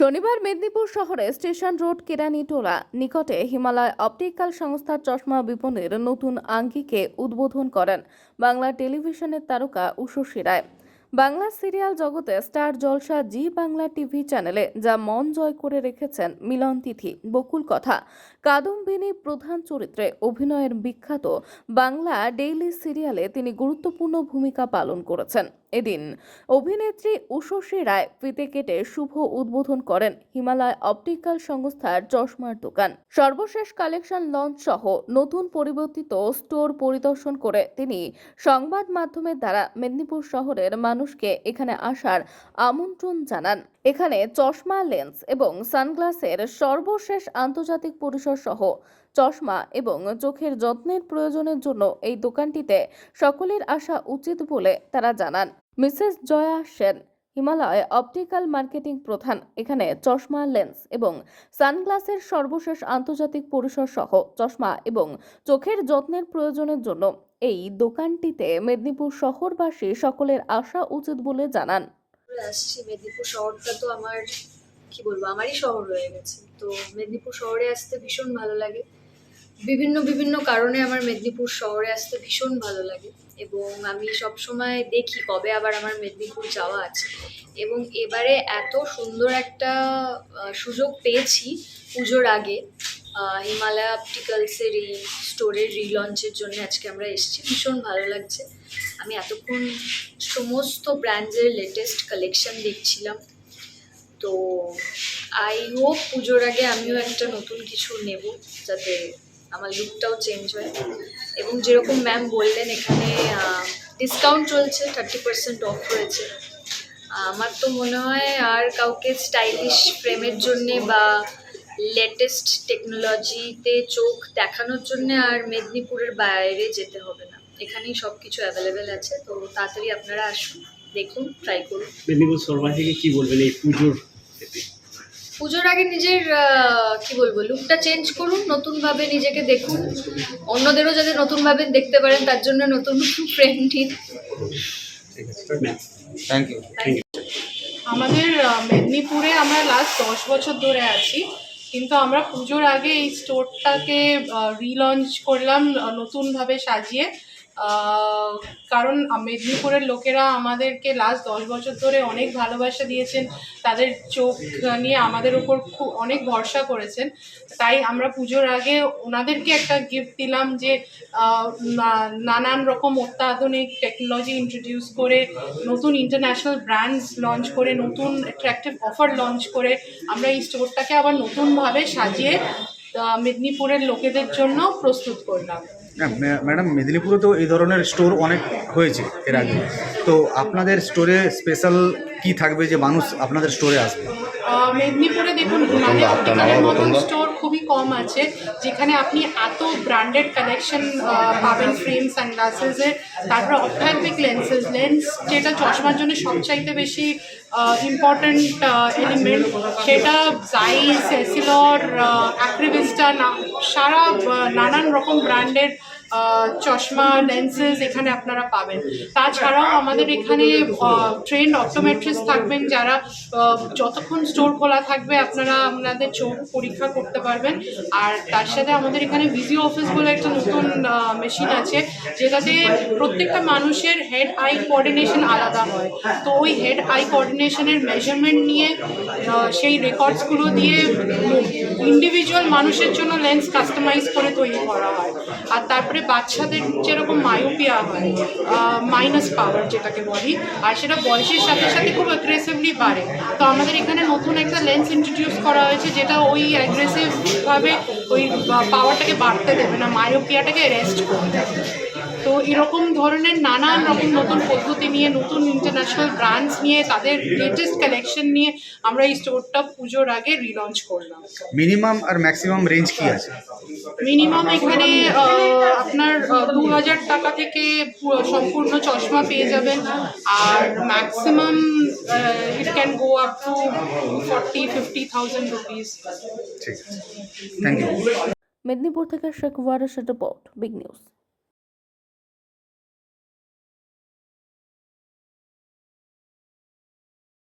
শনিবার মেদিনীপুর শহরে station road Keranitola নিকটে হিমালয় অপটিক্যাল সংস্থার চশমা বিপণের নতুন আঙ্গিকে উদ্বোধন করেন বাংলা টেলিভিশনের তারকা উষসী রায় বাংলা সিরিয়াল জগতে Star Jalsha Zee Bangla TV চ্যানেলে যা মন জয় করে রেখেছেন মিলন তিথি, বকুল কথা। কাদম্বিনী প্রধান চরিত্রে অভিনয়ের বিখ্যাত বাংলা ডেইলি সিরিয়ালে তিনি গুরুত্বপূর্ণ ভূমিকা পালন করেছেন। এদিন অভিনেত্রী উষসী রায় ফিতে কেটে শুভ উদ্বোধন করেন হিমালয় অপটিক্যাল সংস্থার চশমার দোকান। সর্বশেষ কালেকশন লঞ্চ সহ নতুন পরিবর্তিত স্টোর পরিদর্শন করে তিনি সংবাদ মাধ্যমের দ্বারা মেদিনীপুর শহরের মানুষকে এখানে আসার আমন্ত্রণ জানান। এখানে চশমা, লেন্স এবং সানগ্লাসের সর্বশেষ আন্তর্জাতিক পরিসর সহ চশমা এবং চোখের যত্নের প্রয়োজনের জন্য এই দোকানটিতে সকলের আসা উচিত বলে তারা জানান। Mrs Jaya Sen, Himalaya optical marketing প্রধান, এখানে চশমা, লেন্স এবং সানগ্লাসের সর্বশেষ আন্তর্জাতিক পরিসর সহ চশমা এবং চোখের যত্নের প্রয়োজনের জন্য এই দোকানটিতে মেদিনীপুর শহরবাসী সকলের আসা উচিত বলে জানান। আসছি মেদিনীপুর শহরটা তো আমার, কি বলব, আমারই শহর রয়ে গেছে। তো মেদিনীপুর শহরে আসতে ভীষণ ভালো লাগে। বিভিন্ন বিভিন্ন কারণে আমার মেদিনীপুর শহরে আসতে ভীষণ ভালো লাগে এবং আমি সব সময় দেখি কবে আবার আমার মেদিনীপুর যাওয়া আছে। এবং এবারে এত সুন্দর একটা সুযোগ পেয়েছি পুজোর আগে। হিমালয় অপটিক্যালসের এই স্টোরের রিলঞ্চের জন্য আজকে আমরা এসেছি। ভীষণ ভালো লাগছে। আমি এতক্ষণ সমস্ত ব্র্যান্ডের লেটেস্ট কালেকশন দেখছিলাম। তো আই হোপ পুজোর আগে আমিও একটা নতুন কিছু নেব যাতে আমার লুকটাও চেঞ্জ হয়। এবং যেরকম ম্যাম বললেন, এখানে ডিসকাউন্ট চলছে থার্টি পার্সেন্ট অফ রয়েছে। আমার তো মনে হয় আর কাউকে স্টাইলিশ ফ্রেমের জন্যে বা লেটেস্ট টেকনোলজিতে চোখ দেখানোর জন্যে আর মেদিনীপুরের বাইরে যেতে হবে না। এখানেই সব কিছু অ্যাভেলেবেল আছে, তো তাড়াতাড়ি আপনারা আসুন, দেখুন ট্রাই করুন। মেদিনীপুর শহরবাসীকে কি বলবেন এই পুজোর? পুজোর আগে নিজের কি বলব লুকটা চেঞ্জ করুন নতুনভাবে নিজেকে দেখুন। অন্যদেরও যাতে নতুনভাবে দেখতে পারেন তার জন্য নতুন নতুন ফ্রেন্ড নিন। Ma'am thank you thank you আমাদের মেদিনীপুরে আমরা লাস্ট দশ বছর ধরে আছি কিন্তু আমরা পুজোর আগে এই স্টোরটাকে রিলঞ্চ করলাম নতুনভাবে সাজিয়ে। কারণ মেদিনীপুরের লোকেরা আমাদেরকে লাস্ট দশ বছর ধরে অনেক ভালোবাসা দিয়েছেন। তাদের চোখ নিয়ে আমাদের উপর খুব অনেক ভরসা করেছেন। তাই আমরা পুজোর আগে ওনাদেরকে একটা গিফট দিলাম যে নানান রকম অত্যাধুনিক টেকনোলজি ইন্ট্রোডিউস করে, নতুন ইন্টারন্যাশনাল ব্র্যান্ডস লঞ্চ করে, নতুন অ্যাট্রাকটিভ অফার লঞ্চ করে আমরা এই স্টোরটাকে আবার নতুনভাবে সাজিয়ে মেদিনীপুরের লোকেদের জন্য প্রস্তুত করলাম। হ্যাঁ ম্যাডাম মেদিনীপুরে তো এই ধরনের স্টোর অনেক হয়েছে এর আগে। তো আপনাদের স্টোরে স্পেশাল কি থাকবে যে মানুষ আপনাদের স্টোরে আসবে? মেদিনীপুরে দেখুন স্টোর খুবই কম আছে, যেখানে আপনি এত ব্র্যান্ডেড কালেকশন পাবেন ফ্রেম সানগ্লাসেসের তারপরে অপথ্যালমিক লেন্সেস লেন্স যেটা চশমার জন্য সবচাইতে বেশি ইম্পর্ট্যান্ট এলিমেন্ট সেটা জাইস এসিলর অ্যাক্রিভিস্টা না, সারা নানান রকম ব্র্যান্ডের চশমা লেন্সেস এখানে আপনারা পাবেন। তাছাড়াও আমাদের এখানে ট্রেন্ড অপটোমেট্রিস্ট থাকবেন যারা যতক্ষণ স্টোর খোলা থাকবে আপনারা আপনাদের চোখ পরীক্ষা করতে পারবেন। আর তার সাথে আমাদের এখানে ভিজিও অফিস বলে একটা নতুন মেশিন আছে, যেটাতে প্রত্যেকটা মানুষের হেড আই কোঅর্ডিনেশন আলাদা হয়। তো ওই হেড আই কোঅর্ডিনেশনের মেজারমেন্ট নিয়ে সেই রেকর্ডসগুলো দিয়ে মানুষের জন্য লেন্স কাস্টমাইজ করে তৈরি করা হয়। আর তারপরে বাচ্চাদের যেরকম মায়োপিয়া হয় মাইনাস পাওয়ার যেটাকে বলি, আর সেটা বয়সের সাথে সাথে খুব অ্যাগ্রেসিভলি বাড়ে। তো আমাদের এখানে নতুন একটা লেন্স ইন্ট্রোডিউস করা হয়েছে, যেটা ওই অ্যাগ্রেসিভভাবে ওই পাওয়ারটাকে বাড়তে দেবে না মায়োপিয়াটাকে রেস্ট করবে। তো এরকম ধরনের নানান রকম নতুন পদ্ধতি নিয়ে নতুন ইন্টারন্যাশনাল ব্র্যান্ডস নিয়ে তাদের লেটেস্ট কালেকশন নিয়ে আমরা এই স্টোরটা পুজোর আগে রিলঞ্চ করলাম। মিনিমাম আর ম্যাক্সিমাম রেঞ্জ কি আছে? মিনিমাম এখানে আপনার দু হাজার টাকা থেকে সম্পূর্ণ চশমা পেয়ে যাবেন। আর maximum it can go up to forty fifty thousand rupees ঠিক আছে। থ্যাংক ইউ মেদিনীপুর থেকে শেখ ওয়ারেসের রিপোর্ট বিগ নিউজ